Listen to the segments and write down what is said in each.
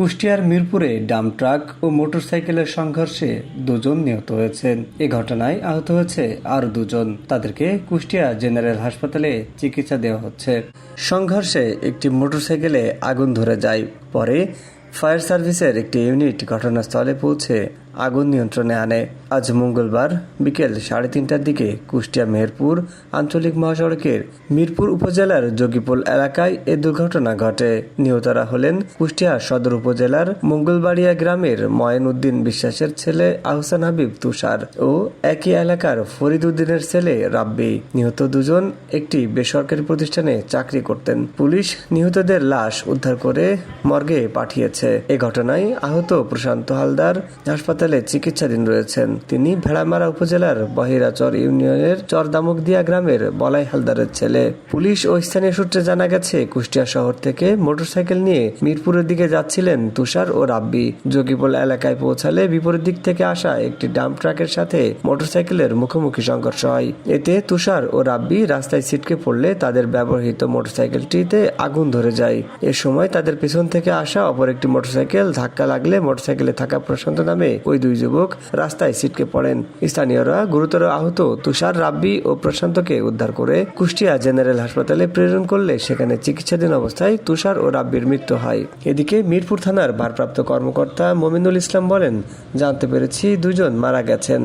কুষ্টিয়ার মিরপুরে dump truck ও মোটরসাইকেলের সংঘর্ষে দুজন নিহত হয়েছেন। এ ঘটনায় আহত হয়েছে আরও দুজন। তাদেরকে কুষ্টিয়া জেনারেল হাসপাতালে চিকিৎসা দেওয়া হচ্ছে। সংঘর্ষে একটি মোটরসাইকেলে আগুন ধরে যায়। পরে ফায়ার সার্ভিসের একটি ইউনিট ঘটনাস্থলে পৌঁছে আগুন নিয়ন্ত্রণে আনে। আজ মঙ্গলবার বিকেল সাড়ে তিনটার দিকে কুষ্টিয়া মেহেরপুর আঞ্চলিক মহাসড়কের মিরপুর উপজেলার যোগীপুল এলাকায় এ দুর্ঘটনা ঘটে। নিহতরা হলেন কুষ্টিয়া সদর উপজেলার মঙ্গলবাড়িয়া গ্রামের ময়ন উদ্দিন বিশ্বাসের ছেলে আহসান হাবিব তুষার ও একই এলাকার ফরিদ উদ্দিনের ছেলে রাব্বি। নিহত দুজন একটি বেসরকারি প্রতিষ্ঠানে চাকরি করতেন। পুলিশ নিহতদের লাশ উদ্ধার করে মর্গে পাঠিয়েছে। এ ঘটনায় আহত প্রশান্ত হালদার হাসপাতালে চিকিৎসাধীন রয়েছেন। তিনি ভেড়ামারা উপজেলার বহিরাচর ইউনিয়নের চরদামুকদিয়া গ্রামের বলাই হালদারের ছেলে। পুলিশ ও স্থানীয় সূত্রে জানা গেছে, কুষ্টিয়া শহর থেকে মোটরসাইকেল নিয়ে মিরপুরের দিকে যাচ্ছিলেন তুষার ও রাব্বি। যোগীপোল এলাকায় পৌঁছালে বিপরীত দিক থেকে আসা একটি ডাম্প ট্রাকের সাথে মোটরসাইকেলের মুখোমুখি সংঘর্ষ হয়। এতে তুষার ও রাব্বি রাস্তায় ছিটকে পড়লে তাদের ব্যবহৃত মোটরসাইকেলটিতে আগুন ধরে যায়। এ সময় তাদের পেছন থেকে আসা অপর একটি মোটরসাইকেল ধাক্কা লাগলে মোটরসাইকেলে থাকা প্রশান্ত নামে ওই দুই যুবক রাস্তায় ছিটকে পড়েন। স্থানীয়রা গুরুতর আহত তুষার, রাব্বি ও প্রশান্তকে উদ্ধার করে কুষ্টিয়া জেনারেল হাসপাতালে প্রেরণ করলে সেখানে চিকিৎসাধীন অবস্থায় তুষার ও রাব্বির মৃত্যু হয়। এদিকে মিরপুর থানার ভারপ্রাপ্ত কর্মকর্তা মোমিনুল ইসলাম বলেন, জানতে পেরেছি দুজন মারা গেছেন।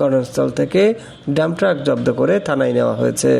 ঘটনাস্থল থেকে ডাম্প ট্রাক জব্দ করে থানায় নেওয়া হয়েছে।